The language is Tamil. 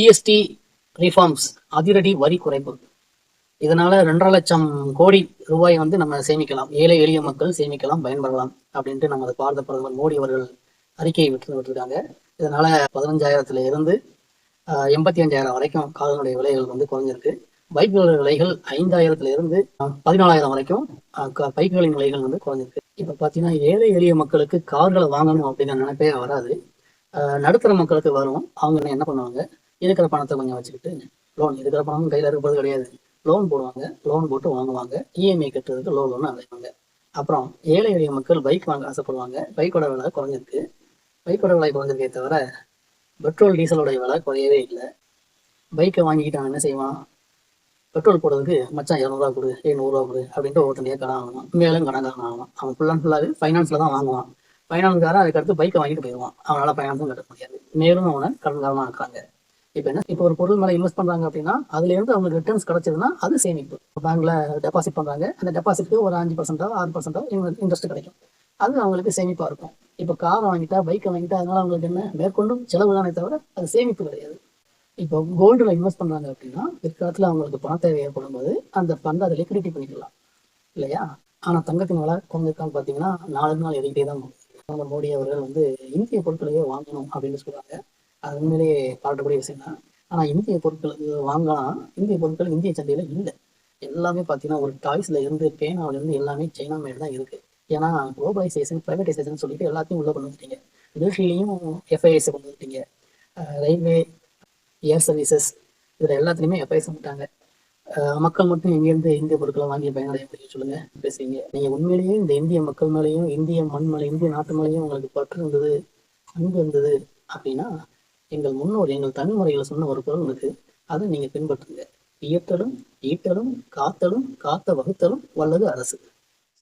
ஜிஎஸ்டி ரிஃபார்ம்ஸ் அதிரடி வரி குறைப்பு. இதனால ரெண்டரை லட்சம் கோடி ரூபாய் வந்து நம்ம சேமிக்கலாம். ஏழை எளிய மக்கள் சேமிக்கலாம் பயன்படலாம் அப்படின்ட்டு நமது பாரத பிரதமர் மோடி அவர்கள் அறிக்கையை விட்டு விட்டுருக்காங்க. இதனால பதினஞ்சாயிரத்துல இருந்து எண்பத்தி அஞ்சாயிரம் வரைக்கும் காலனுடைய விலைகள் வந்து குறைஞ்சிருக்கு. பைக்குகள் விலைகள் ஐந்தாயிரத்துல இருந்து பதினாலாயிரம் வரைக்கும் க- பைக்குகளின் விலைகள் வந்து குறைஞ்சிருக்கு. இப்ப பாத்தீங்கன்னா ஏழை எளிய மக்களுக்கு கார்களை வாங்கணும் அப்படிங்கிற நினைப்பே வராது. நடுத்தர மக்களுக்கு வரும். அவங்க என்ன பண்ணுவாங்க? இருக்கிற பணத்தை கொஞ்சம் வச்சுக்கிட்டு லோன் இருக்கிற பணமும் கையில் இருக்கிறது கிடையாது. லோன் போடுவாங்க லோன் போட்டு வாங்குவாங்க. இஎம்ஐ கட்டுறதுக்கு லோன் லோன் அழைப்பாங்க. அப்புறம் ஏழை எளிய மக்கள் பைக் வாங்க ஆசைப்படுவாங்க. பைக்கோட விலை குறைஞ்சிருக்கு. பைக்கோட விலை குறைஞ்சிருக்கே தவிர பெட்ரோல் டீசலோட விலை குறையவே இல்லை. பைக்கை வாங்கிக்கிட்டாங்க என்ன செய்வான்? பெட்ரோல் போடுறதுக்கு மச்சான் இரநூறுவா கொடு ஏ கொடு அப்படின்ட்டு ஒவ்வொருத்தனையாக கடன் வாங்குவான். மேலும் கடன்காரன் ஆகணும் அவன்? ஃபுல் அண்ட் ஃபுல்லாகவே ஃபைனான்ஸில் தான் வாங்குவான். ஃபைனான்ஸ்காரன் அதுக்கடுத்து பைக்கை வாங்கிட்டு போயிடுவான். அவனால் ஃபைனான்ஸும் கட்ட முடியாது. மேலும் அவனை கடன்காரனாக ஆக்குறாங்க. இப்போ என்ன? இப்போ ஒரு பொருள் மேலே இன்வெஸ்ட் பண்ணுறாங்க அப்படின்னா அதுல இருந்து அவங்களுக்கு ரிட்டர்ன்ஸ் கிடைச்சதுன்னா அது சேமிப்பு. பேங்க்ல டெபாசிட் பண்ணுறாங்க அந்த டெபாசிட்க்கு ஒரு அஞ்சு பர்சன்டோ ஆறு பர்சன்டோ இன்ட்ரெஸ்ட் கிடைக்கும். அது அவங்களுக்கு சேமிப்பாக இருக்கும். இப்போ காரை வாங்கிட்டா பைக்கை வாங்கிட்டா அதனால அவங்களுக்கு என்ன? மேற்கொண்டும் செலவு தானே தவிர அது சேமிப்பு கிடையாது. இப்போ கோல்டில் இன்வெஸ்ட் பண்ணுறாங்க அப்படின்னா பிற்காலத்தில் அவங்களுக்கு பண தேவை ஏற்படும் போது அந்த பண்டை அதை லிக்விடிட்டி பண்ணிக்கலாம். இல்லையா? ஆனால் தங்கத்தின் விலை குறைஞ்சிருக்கான்னு பார்த்தீங்கன்னா நாலு நாள் ஏறிக்கிட்டே தான் போகும் மோடி அவர்கள் வந்து இந்திய பொருட்களையே வாங்கணும் அப்படின்னு சொல்றாங்க. அது உண்மையிலேயே பாராட்டக்கூடிய விஷயம் தான் ஆனால் இந்திய பொருட்கள் வாங்கலாம். இந்திய பொருட்கள் இந்திய சந்தையில் இல்லை. எல்லாமே பார்த்தீங்கன்னா ஒரு டாய்ஸ்ல இருந்து பேனாவில இருந்து எல்லாமே சைனா மேட் தான் இருக்கு. ஏன்னா குளோபலைசேஷன் ப்ரைவேடைசேஷன் சொல்லிட்டு எல்லாத்தையும் உள்ள கொண்டு வந்துட்டீங்க. மிலிட்ரிலையும் எஃப்ஐஎஸ் கொண்டு வந்துட்டீங்க. ரயில்வே ஏர் சர்வீசஸ் இதில் எல்லாத்துலேயுமே எஃப்ஐஎஸ் வந்துட்டாங்க. மக்கள் மட்டும் எங்கேருந்து இந்திய பொருட்களை வாங்கி பயனடைய முடியும் சொல்லுங்க பேசுறீங்க. நீங்க உண்மையிலேயே இந்த இந்திய மக்கள் மேலேயும் இந்திய மண் மேலே இந்திய நாட்டு மேலேயும் உங்களுக்கு பற்று இருந்தது அன்பு இருந்தது அப்படின்னா எங்கள் முன்னோர் எங்கள் தலைமுறைகளை சொன்ன ஒரு குரல் இருக்கு அதை நீங்க பின்பற்றுங்க. இயற்றலும் ஈட்டலும் காத்தலும் காத்த வகுத்தலும் வல்லது அரசு.